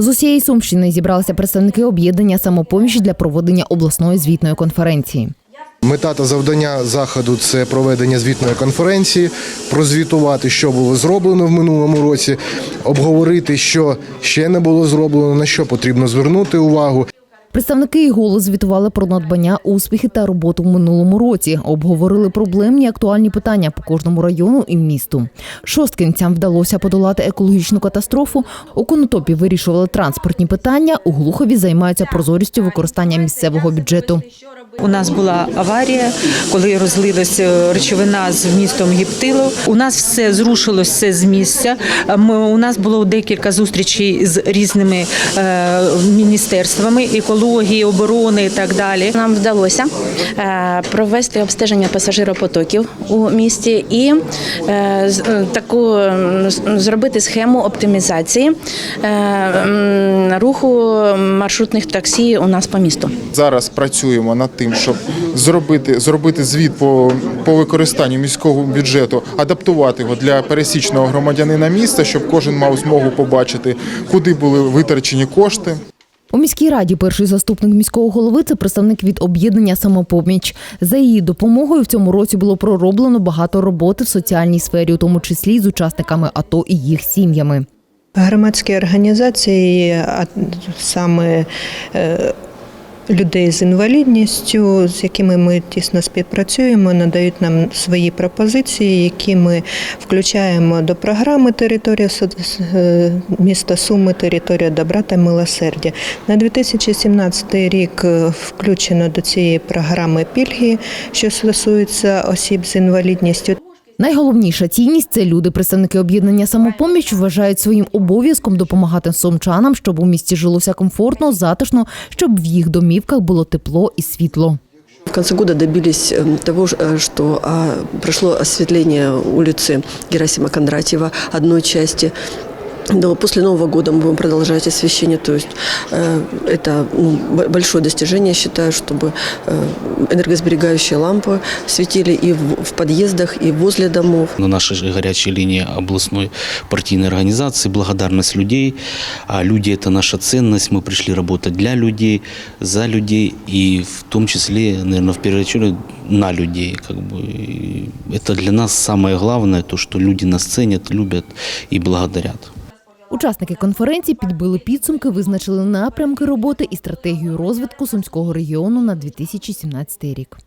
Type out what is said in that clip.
З усієї Сумщини зібралися представники об'єднання самопоміч для проведення обласної звітної конференції. Мета та завдання заходу це проведення звітної конференції, прозвітувати, що було зроблено в минулому році, обговорити, що ще не було зроблено, на що потрібно звернути увагу. Представники і голос звітували про надбання, успіхи та роботу в минулому році. Обговорили проблемні актуальні питання по кожному району і місту. Шосткинцям вдалося подолати екологічну катастрофу. У Конотопі вирішували транспортні питання. У Глухові займаються прозорістю використання місцевого бюджету. У нас була аварія, коли розлилася речовина з містом Гіптило. У нас все зрушилось все з місця. Ми, у нас було декілька зустрічей з різними е, міністерствами екології, оборони і так далі. Нам вдалося е, провести обстеження пасажиропотоків у місті і е, з- е, таку зробити схему оптимізації е, руху маршрутних таксі у нас по місту. Зараз працюємо над тим, щоб зробити, зробити звіт по, по використанню міського бюджету, адаптувати його для пересічного громадянина міста, щоб кожен мав змогу побачити, куди були витрачені кошти. У міській раді перший заступник міського голови це представник від об'єднання самопоміч. За її допомогою в цьому році було пророблено багато роботи в соціальній сфері, у тому числі з учасниками АТО і їх сім'ями. Громадські організації, а саме е, людей з інвалідністю, з якими ми тісно співпрацюємо, надають нам свої пропозиції, які ми включаємо до програми Територія е, міста Суми, територія добра та милосердя. На 2017 рік е, включено до цієї програми пільги, що стосуються осіб з інвалідністю. Найголовніша цінність це люди. Представники об'єднання самопоміч вважають своїм обов'язком допомагати сумчанам, щоб у місті жилося комфортно, затишно, щоб в їх домівках було тепло і світло. В конце года добились э, того, ж, э, что а, прошло осветление улицы Герасима Кондратьева одной части. Но после Нового года мы будем продолжать освещение, то есть э, это ну, большое достижение, считаю, чтобы э, энергосберегающие лампы светили и в, подъездах, и возле домов. на нашей горячей линии областной партийной организации. Благодарность людей. А люди – это наша ценность. Мы пришли работать для людей, за людей и в том числе, наверное, в первую очередь на людей. Как бы. Это для нас самое главное, то, что люди нас ценят, любят и благодарят. Учасники конференції підбили підсумки, визначили напрямки роботи і стратегію розвитку сумського регіону на 2017 рік.